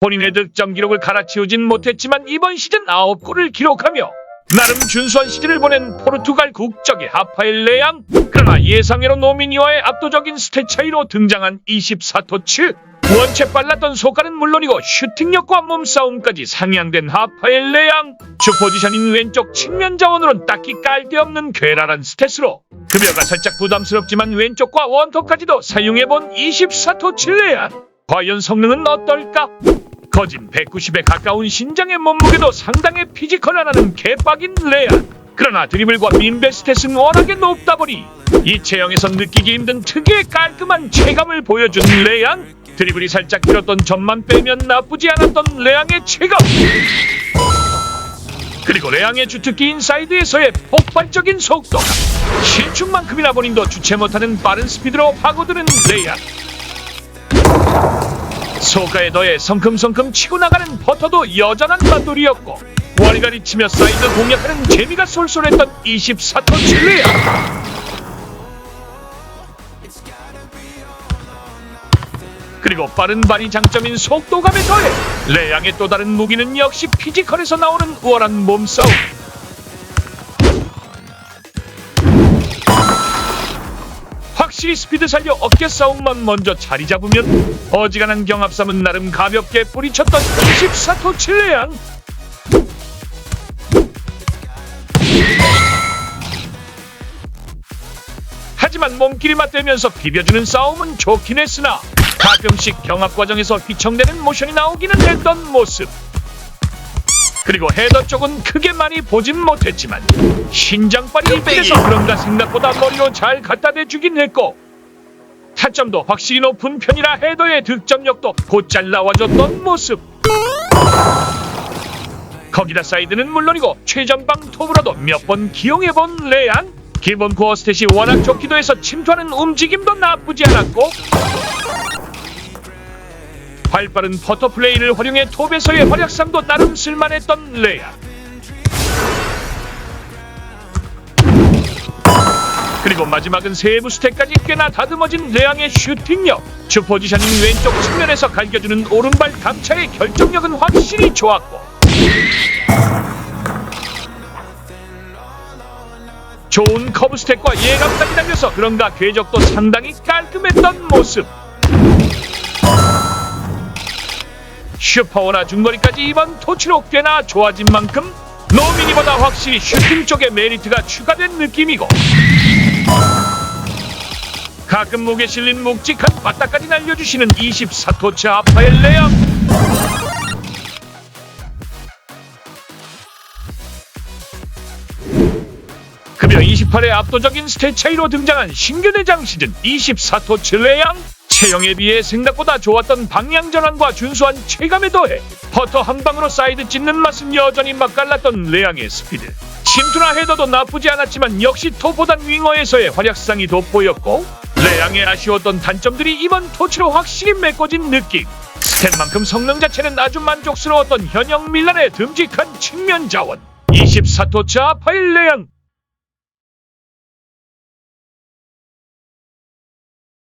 본인의 득점 기록을 갈아치우진 못했지만 이번 시즌 9골을 기록하며 나름 준수한 시즌을 보낸 포르투갈 국적의 하파엘 레앙. 그러나 예상외로 노미니와의 압도적인 스탯 차이로 등장한 24토츠. 원체 빨랐던 속가는 물론이고 슈팅력과 몸싸움까지 상향된 하파엘 레앙. 주 포지션인 왼쪽 측면 자원으론 딱히 깔 데 없는 괴랄한 스탯으로 급여가 살짝 부담스럽지만 왼쪽과 원톱까지도 사용해본 24토츠 레앙. 과연 성능은 어떨까? 거진 190에 가까운 신장의 몸무게도 상당히 피지컬하다는 개빡인 레안. 그러나 드리블과 민배 스탯은 워낙에 높다 보니 이 체형에선 느끼기 힘든 특유의 깔끔한 체감을 보여준 레안. 드리블이 살짝 길었던 점만 빼면 나쁘지 않았던 레앙의 체감. 그리고 레앙의 주특기 인사이드에서의 폭발적인 속도가 실축만큼이나 본인도 주체 못하는 빠른 스피드로 파고드는 레앙. 소가에 더해 성큼성큼 치고 나가는 버터도 여전한 맛돌이었고 와리가리 치며 사이드 공략하는 재미가 쏠쏠했던 24톤 칠레야. 그리고 빠른 발이 장점인 속도감에 더해 레양의 또 다른 무기는 역시 피지컬에서 나오는 우월한 몸싸움 확실히 스피드 살려 어깨 싸움만 먼저 자리 잡으면 어지간한 경합삼은 나름 가볍게 뿌리쳤던 24토 칠레양. 하지만 몸끼리 맞대면서 비벼주는 싸움은 좋긴 했으나 가끔씩 경합 과정에서 휘청대는 모션이 나오기는 했던 모습 그리고 헤더 쪽은 크게 많이 보진 못했지만 신장발이 있길래서 그런가 생각보다 머리로 잘 갖다 대주긴 했고 타점도 확실히 높은 편이라 헤더의 득점력도 곧잘 나와줬던 모습. 거기다 사이드는 물론이고 최전방 톱으로도 몇 번 기용해본 레안. 기본 코어 스탯이 워낙 좋기도 해서 침투하는 움직임도 나쁘지 않았고 발빠른 퍼터 플레이를 활용해 톱에서의 활약상도 나름 쓸만했던 레아. 그리고 마지막은 세부 스택까지 꽤나 다듬어진 레앙의 슈팅력. 주 포지션인 왼쪽 측면에서 갈겨주는 오른발 감차의 결정력은 확실히 좋았고. 좋은 커브 스택과 예감까지 달려서 그런가 궤적도 상당히 깔끔했던 모습. 슈퍼워나 중거리까지 이번 토치로 꽤나 좋아진 만큼 노미니보다 확실히 슈팅 쪽에 메리트가 추가된 느낌이고 가끔 목에 실린 묵직한 바닥까지 날려주시는 24토치 아파엘 레앙. 급여 28의 압도적인 스탯 차이로 등장한 신규 대장 시즌 24토치 레앙 체형에 비해 생각보다 좋았던 방향 전환과 준수한 체감에 더해 퍼터 한 방으로 사이드 찢는 맛은 여전히 맛깔났던 레앙의 스피드. 침투나 헤더도 나쁘지 않았지만 역시 톱보단 윙어에서의 활약상이 돋보였고 레앙의 아쉬웠던 단점들이 이번 토치로 확실히 메꿔진 느낌. 스탯만큼 성능 자체는 아주 만족스러웠던 현역 밀란의 듬직한 측면 자원. 24토치 아파일 레앙